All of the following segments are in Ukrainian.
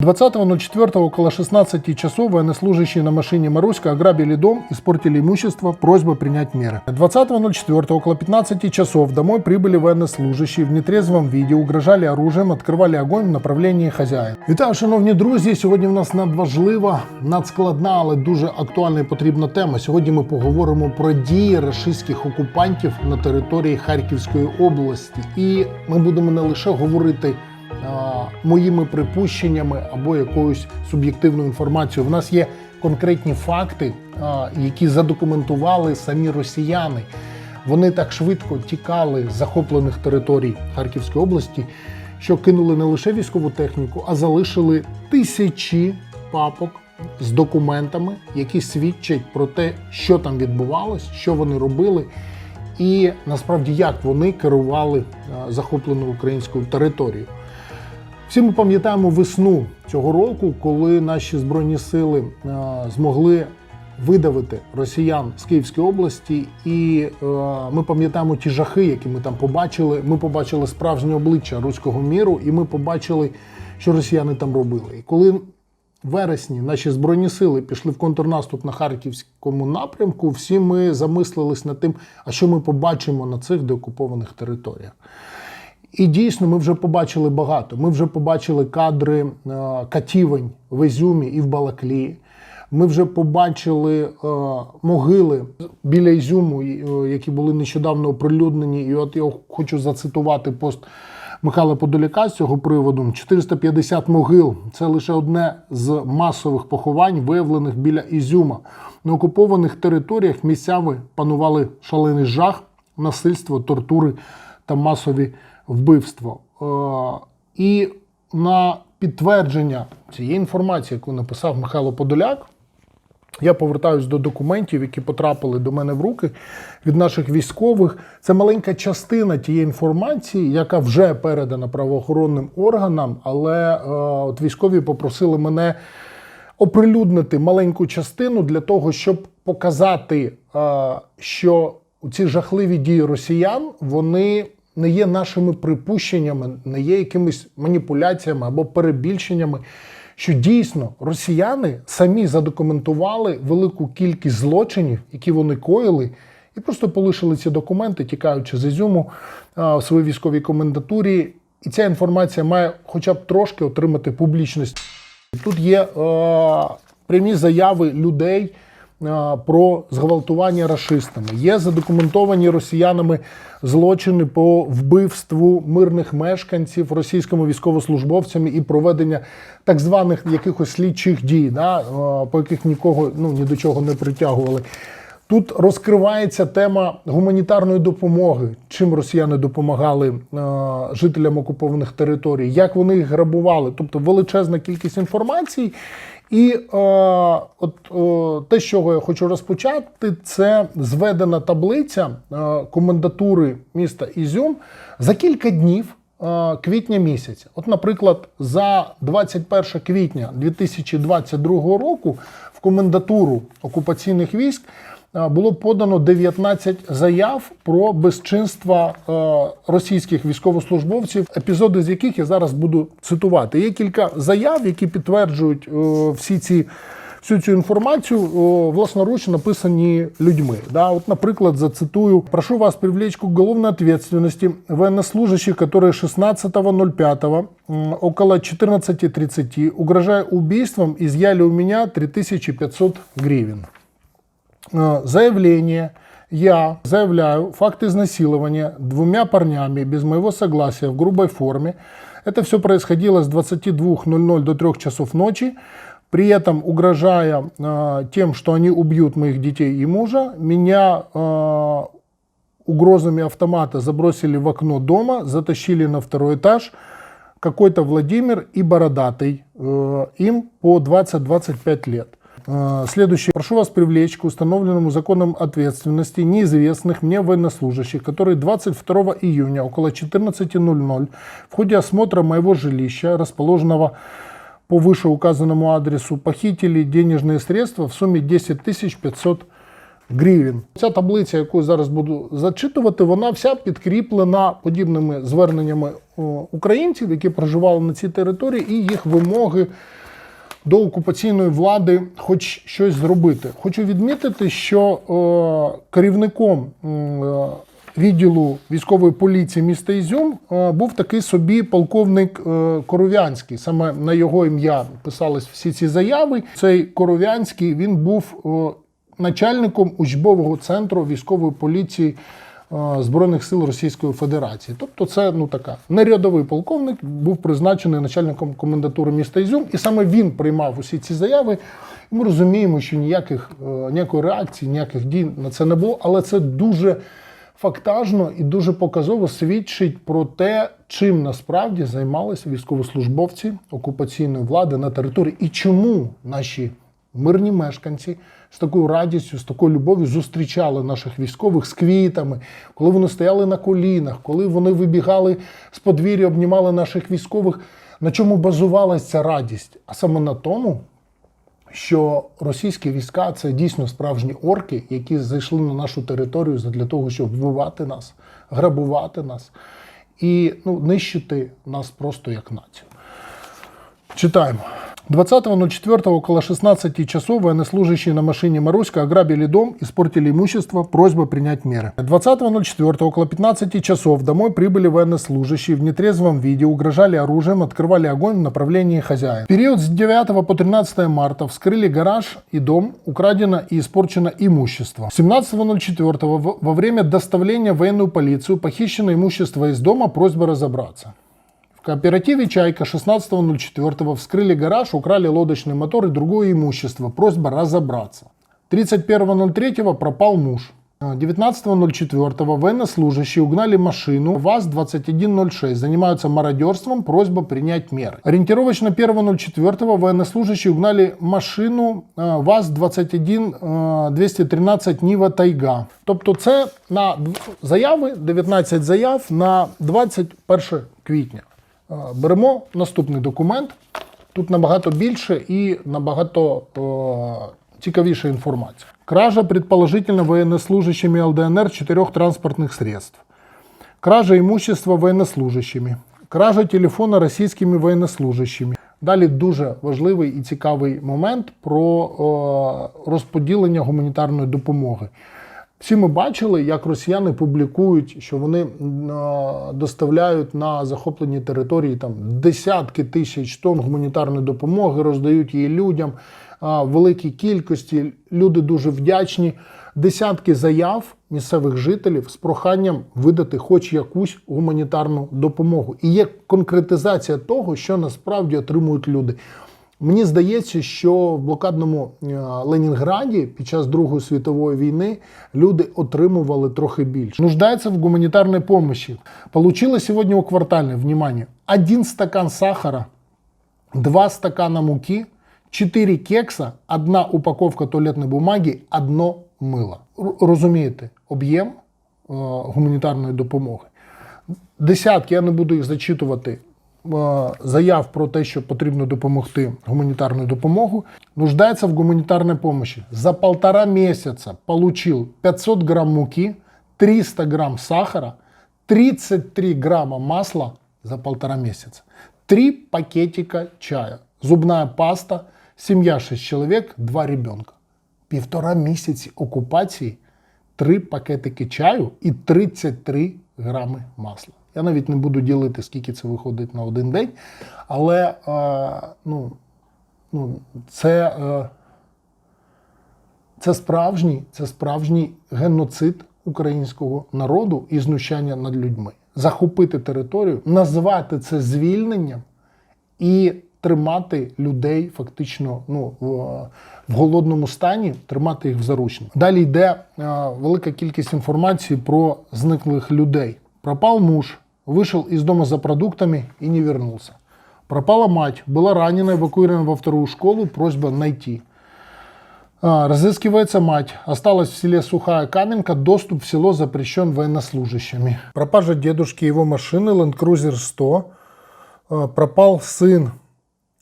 20.04 около 16 часов военнослужащие на машине Маруська ограбили дом, испортили имущество, просьба принять меры. 20.04 около 15 часов домой прибыли военнослужащие в нетрезвом виде, угрожали оружием, открывали огонь в направлении хозяина. Вітаю, шановні друзі! Сьогодні в нас надважлива, надскладна, але дуже актуальна і потрібна тема. Сьогодні ми поговоримо про дії рашистських окупантів на території Харківської області. І ми будемо не лише говорити а, моїми припущеннями або якоюсь суб'єктивною інформацією. В нас є конкретні факти, які задокументували самі росіяни. Вони так швидко тікали з захоплених територій Харківської області, що кинули не лише військову техніку, а залишили тисячі папок з документами, які свідчать про те, що там відбувалось, що вони робили, і насправді як вони керували а, захопленою українською територією. Всі ми пам'ятаємо весну цього року, коли наші збройні сили е, змогли видавити росіян з Київської області, і е, ми пам'ятаємо ті жахи, які ми там побачили. Ми побачили справжнє обличчя руського міру, і ми побачили, що росіяни там робили. І коли в вересні наші збройні сили пішли в контрнаступ на харківському напрямку, всі ми замислились над тим, а що ми побачимо на цих деокупованих територіях. І дійсно, ми вже побачили багато. Ми вже побачили кадри е, катівень в Ізюмі і в Балаклії. Ми вже побачили е, могили біля Ізюму, е, які були нещодавно оприлюднені. І от я хочу зацитувати пост Михайла Подоляка з цього приводу. 450 могил це лише одне з масових поховань, виявлених біля Ізюма. На окупованих територіях місцями панували шалений жах, насильство, тортури та масові вбивства. Е, І на підтвердження цієї інформації, яку написав Михайло Подоляк, я повертаюсь до документів, які потрапили до мене в руки від наших військових. Це маленька частина тієї інформації, яка вже передана правоохоронним органам, але е, от військові попросили мене оприлюднити маленьку частину для того, щоб показати, е, що ці жахливі дії росіян вони не є нашими припущеннями, не є якимись маніпуляціями або перебільшеннями. Що дійсно росіяни самі задокументували велику кількість злочинів, які вони коїли, і просто полишили ці документи, тікаючи з Ізюму в своїй військовій комендатурі. І ця інформація має хоча б трошки отримати публічність. Тут є е, прямі заяви людей про зґвалтування рашистами. Є задокументовані росіянами злочини по вбивству мирних мешканців російськими військовослужбовцями і проведення так званих якихось слідчих дій, да, е, по яких нікого ну, ні до чого не притягували. Тут розкривається тема гуманітарної допомоги, чим росіяни допомагали е, жителям окупованих територій, як вони їх грабували, тобто величезна кількість інформації. І е, от е, те, з чого я хочу розпочати, це зведена таблиця е, комендатури міста Ізюм за кілька днів е, квітня місяця. От, наприклад, за 21 квітня 2022 року в комендатуру окупаційних військ було подано 19 заяв про безчинства е, російських військовослужбовців, епізоди з яких я зараз буду цитувати. Є кілька заяв, які підтверджують е, всі ці. Всю цю інформацію о, власноручно написані людьми. Да? Вот, наприклад, зацитую. «Прошу вас привлечь к уголовной ответственности военнослужащих, которые 16.05 м, около 14.30, угрожая убийством, изъяли у меня 3500 гривен». Э, заявление я заявляю факт изнасилования двумя парнями без моего согласия в грубой форме. Это все происходило с 22.00 до 3 часов ночи. При этом, угрожая э, тем, что они убьют моих детей и мужа, меня э, угрозами автомата забросили в окно дома, затащили на второй этаж. Какой-то Владимир и Бородатый. Э, им по 20-25 лет. Э, Следующее. Прошу вас привлечь к установленному законом ответственности неизвестных мне военнослужащих, которые 22 июня около 14.00 в ходе осмотра моего жилища, расположенного по вышеуказанному адресу, похитили денежные средства в сумме 10 500 гривень. Ця таблиця, яку я зараз буду зачитувати, вона вся підкріплена подібними зверненнями о, українців, які проживали на цій території, і їх вимоги до окупаційної влади хоч щось зробити. Хочу відмітити, що е, керівником е, відділу військової поліції міста Ізюм е, був такий собі полковник е, Коров'янський. Саме на його ім'я писались всі ці заяви. Цей Коров'янський він був е, начальником учбового центру військової поліції. Е, Збройних сил Російської Федерації, тобто це ну така нерядовий полковник був призначений начальником комендатури міста Ізюм, і саме він приймав усі ці заяви. І ми розуміємо, що ніяких е, ніякої реакції, ніяких дій на це не було, але це дуже фактажно і дуже показово свідчить про те, чим насправді займалися військовослужбовці окупаційної влади на території, і чому наші мирні мешканці з такою радістю, з такою любов'ю зустрічали наших військових з квітами, коли вони стояли на колінах, коли вони вибігали з подвір'я, обнімали наших військових. На чому базувалася ця радість? А саме на тому, що російські війська це дійсно справжні орки, які зайшли на нашу територію для того, щоб вбивати нас, грабувати нас і ну, нищити нас просто як націю. Читаємо. 20.04 около 16 часов военнослужащие на машине Маруська ограбили дом, испортили имущество, просьба принять меры. 20.04 около 15 часов домой прибыли военнослужащие в нетрезвом виде, угрожали оружием, открывали огонь в направлении хозяина. В период с 9 по 13 марта вскрыли гараж и дом, украдено и испорчено имущество. 17.04 во- время доставления в военную полицию похищено имущество из дома, просьба разобраться. Кооперативе «Чайка» 16.04 вскрыли гараж, украли лодочный мотор и другое имущество. Просьба разобраться. 31.03 пропал муж. 19.04 военнослужащие угнали машину ВАЗ-2106, занимаются мародерством, просьба принять меры. Ориентировочно 1.04 военнослужащие угнали машину э, ВАЗ-21-213 Нива Тайга. Тобто це на заяви, 19 заяв на 21 квітня. Е, Беремо наступний документ. Тут набагато більше і набагато е, цікавіша інформація. Кража, предположительно, военнослужащими ЛДНР четырех транспортных средств. Кража имущества военнослужащими. Кража телефона російськими военнослужащими. Далі дуже важливий і цікавий момент про е, розподілення гуманітарної допомоги. Всі ми бачили, як росіяни публікують, що вони доставляють на захоплені території там десятки тисяч тонн гуманітарної допомоги, роздають її людям великій кількості. Люди дуже вдячні. Десятки заяв місцевих жителів з проханням видати хоч якусь гуманітарну допомогу. І є конкретизація того, що насправді отримують люди. Мені здається, що в блокадному е, Ленінграді під час Другої світової війни люди отримували трохи більше. Нуждаються в гуманітарній помощи. Получила сьогодні у квартальне, внимание, один стакан сахара, два стакана муки, 4 кекса, одна упаковка туалетної бумаги, одно мило. Розумієте, об'єм е, гуманітарної допомоги. Десятки, я не буду їх зачитувати. Е, Заяв про те, що потрібно допомогти гуманітарну допомогу, нуждається в гуманітарній помощи. За полтора місяця получил 500 грамм муки, 300 грамм сахара, 33 грамма масла за полтора месяца, 3 пакетика чая, зубная паста, семья 6 человек, 2 ребенка. Півтора місяці окупації, 3 пакетики чаю і 33 грами масла. Я навіть не буду ділити, скільки це виходить на один день, але е, ну, ну, це. Е, це справжній, це справжній геноцид українського народу і знущання над людьми. Захопити територію, назвати це звільненням і тримати людей фактично ну, в, в голодному стані, тримати їх в заручниках. Далі йде е, велика кількість інформації про зниклих людей. Пропав муж, вийшов із дому за продуктами і не вернувся. Пропала мать, была ранена, эвакуирована во вторую школу, просьба найти. А, Разыскивается мать. Осталась в селе Сухая Каменка. Доступ в село запрещен военнослужащими. Пропажа дедушки и его машины Land Cruiser 100. А, Пропал сын.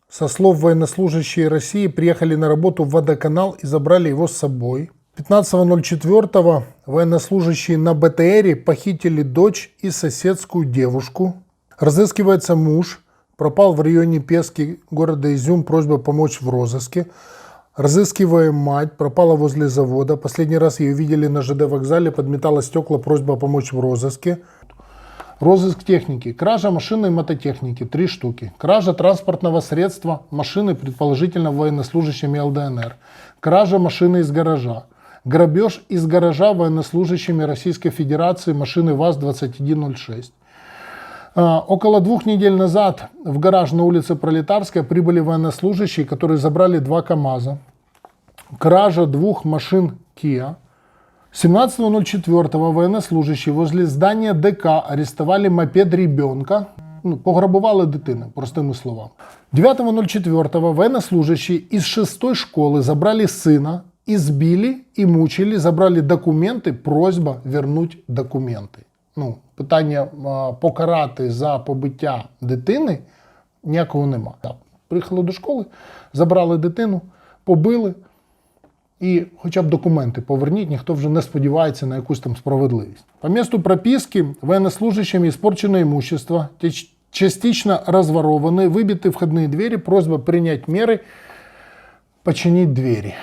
Со слов военнослужащие России приехали на работу в водоканал и забрали его с собой. 15.04 военнослужащие на БТРе похитили дочь и соседскую девушку. Разыскивается муж, пропал в районе Пески города Изюм, просьба помочь в розыске. Разыскиваем мать, пропала возле завода. Последний раз ее видели на ЖД вокзале, подметала стекла, просьба помочь в розыске. Розыск техники. Кража машины и мототехники. Три штуки. Кража транспортного средства машины, предположительно военнослужащими ЛДНР. Кража машины из гаража. Грабеж из гаража военнослужащими Российской Федерации машины ВАЗ-2106. А, Около двух недель назад в гараж на улице Пролетарская прибыли военнослужащие, которые забрали два КАМАЗа. Кража двух машин Kia. 17.04 военнослужащие возле здания ДК арестовали мопед ребенка, ну, пограбували дитину, простими словами. 9.04 военнослужащие из шестой школы забрали сына, избили и мучили, забрали документи, просьба вернуть документи. Ну, питання а, покарати за побиття дитини ніякого нема. Так, приїхали до школи, забрали дитину, побили. І хоча б документи поверніть, ніхто вже не сподівається на якусь там справедливість. По месту прописки военнослужащими испорчено имущество, теч- частично разворованы, выбиты входные двери, просьба принять меры, починить двери.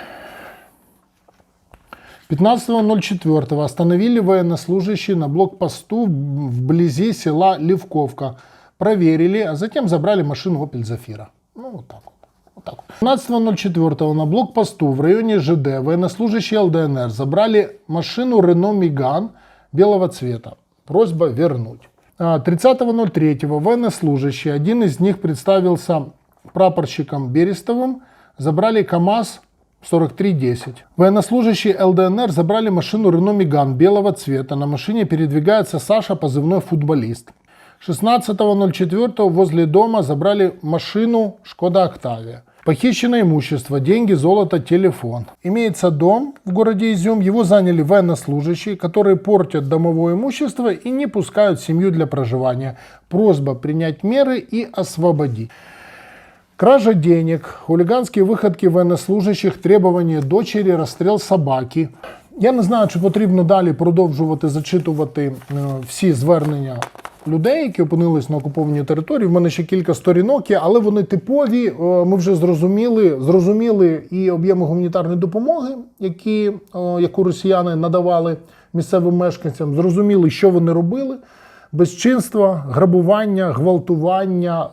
15.04 остановили военнослужащие на блокпосту вблизи села Левковка. Проверили, а затем забрали машину Opel Zafira. Ну, вот так вот. Вот так вот. 15.04 на блокпосту в районе ЖД военнослужащие ЛДНР забрали машину Renault Megane белого цвета. Просьба вернуть. А, 30.03 военнослужащие, один из них представился прапорщиком Берестовым, забрали КАМАЗ 4310. Военнослужащие ЛДНР забрали машину Renault Megane белого цвета. На машине передвигается Саша, позывной футболист. 16.04 возле дома забрали машину Шкода Октавия. Похищено имущество, деньги, золото, телефон. Имеется дом в городе Изюм, его заняли военнослужащие, которые портят домовое имущество и не пускают семью для проживания. Просьба принять меры и освободить. Кража денег, хулиганські виходки военнослужащих, требування дочері, розстріл собаки. Я не знаю, чи потрібно далі продовжувати зачитувати е, всі звернення людей, які опинились на окупованій території. В мене ще кілька сторінок є, але вони типові. Е, Ми вже зрозуміли, зрозуміли і об'єми гуманітарної допомоги, які, е, яку росіяни надавали місцевим мешканцям. Зрозуміли, що вони робили безчинства, грабування, гвалтування.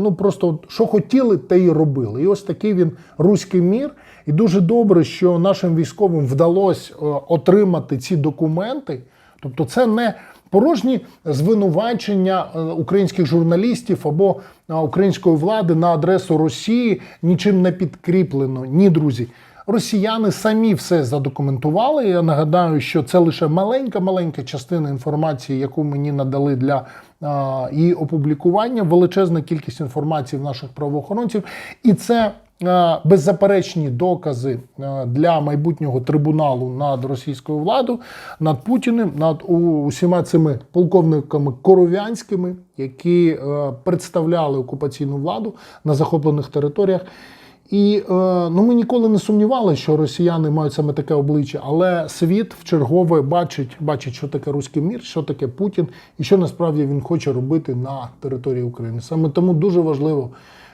Ну просто що хотіли, те і робили. І ось такий він руський мір. І дуже добре, що нашим військовим вдалося е, отримати ці документи. Тобто, це не порожні звинувачення е, українських журналістів або е, української влади на адресу Росії нічим не підкріплено. Ні, друзі. Росіяни самі все задокументували. Я нагадаю, що це лише маленька-маленька частина інформації, яку мені надали для а, її опублікування. Величезна кількість інформації в наших правоохоронців, і це беззаперечні докази для майбутнього трибуналу над російською владою, над Путіним, над усіма цими полковниками коров'янськими, які е, представляли окупаційну владу на захоплених територіях. І е, ну, ми ніколи не сумнівалися, що росіяни мають саме таке обличчя, але світ в чергове бачить, бачить, що таке руський мір, що таке Путін і що насправді він хоче робити на території України. Саме тому дуже важливо,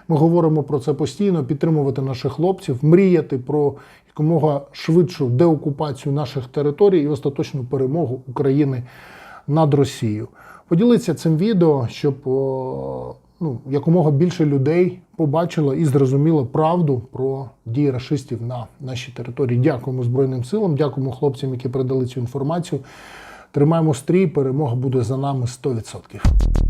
ми говоримо про це постійно, підтримувати наших хлопців, мріяти про якомога швидшу деокупацію наших територій і остаточну перемогу України над Росією. Поділіться цим відео, щоб ну, якомога більше людей побачило і зрозуміло правду про дії рашистів на нашій території. Дякуємо Збройним силам, дякуємо хлопцям, які передали цю інформацію. Тримаємо стрій, перемога буде за нами 100%.